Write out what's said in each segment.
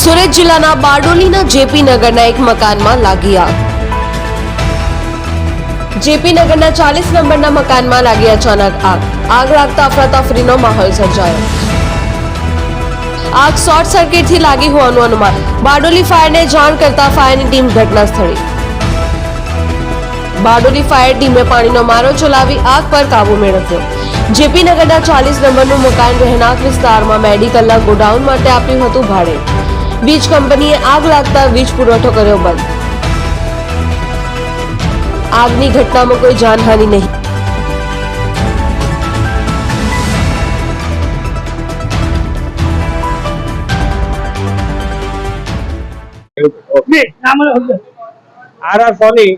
સુરત જિલ્લાના બારડોલીના જેપી નગરના એક મકાનમાં લાગી આગ. જેપી નગરના ચાલીસ નંબરના મકાનમાં લાગી અચાનક આગ. આગ લાગતા અફરાતફરીનો માહોલ સર્જાયો. આગ શોર્ટ સર્કિટથી લાગી હોવાનું અનુમાન. બારડોલી ફાયરને જાણ કરતા ફાયરની ટીમ ઘટના સ્થળે બારડોલી ફાયર ટીમે પાણીનો મારો ચલાવી આગ પર કાબુ મેળવ્યો. જેપી નગરના ચાલીસ નંબરનું મકાન રહેણાંક વિસ્તારમાં મેડિકલના ગોડાઉન માટે આપ્યું હતું ભાડે. વીજ કંપનીએ આગ લાગતા વીજ પુરવઠો કર્યો બંધ. આગની ઘટનામાં કોઈ જાનહાનિ નહીં. R R Soni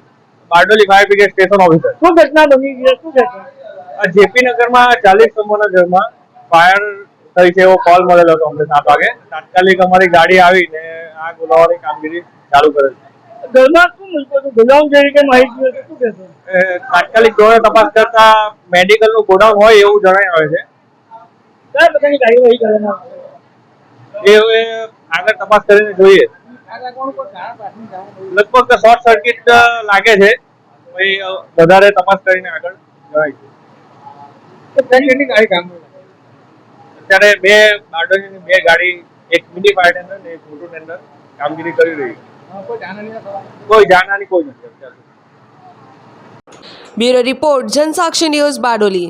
Bardoli fire brigade station officer. શું ઘટના બની છે? શું છે જેપી નગરમાં ચાલીસ નંબરના ઘરમાં ફાયર છે એવો કોલ મળેલો હતો અમને સાત વાગે. તાત્કાલિક અમારી ગાડી આવીને આ ઓલાવવાની કામગીરી ચાલુ કરેલ ઘરમાં શું મૂક્યું ગોડાઉન જે રીતે માહિતી શું કહેશો? તાત્કાલિક ધોરણે તપાસ કરતા મેડિકલનું ગોડાઉન હોય એવું આવે છે. કયા પ્રકારની કાર્યવાહી કરવામાં એ હવે આગળ તપાસ કરીને જોઈએ. લગભગ તો શોર્ટ સર્કિટ લાગે છે. વધારે તપાસ કરીને આગળ જણાય છે. કેટલી કામ અત્યારે બે બારડોલીની બે ગાડી એક મિની ફાયર ટેન્ડર ને એક મોટું ટેન્ડર કામગીરી કરી રહી છે. કોઈ જાણવાની જાનહાની કોઈ નથી અત્યારે. Bureau report Jansakshi news Bardoli.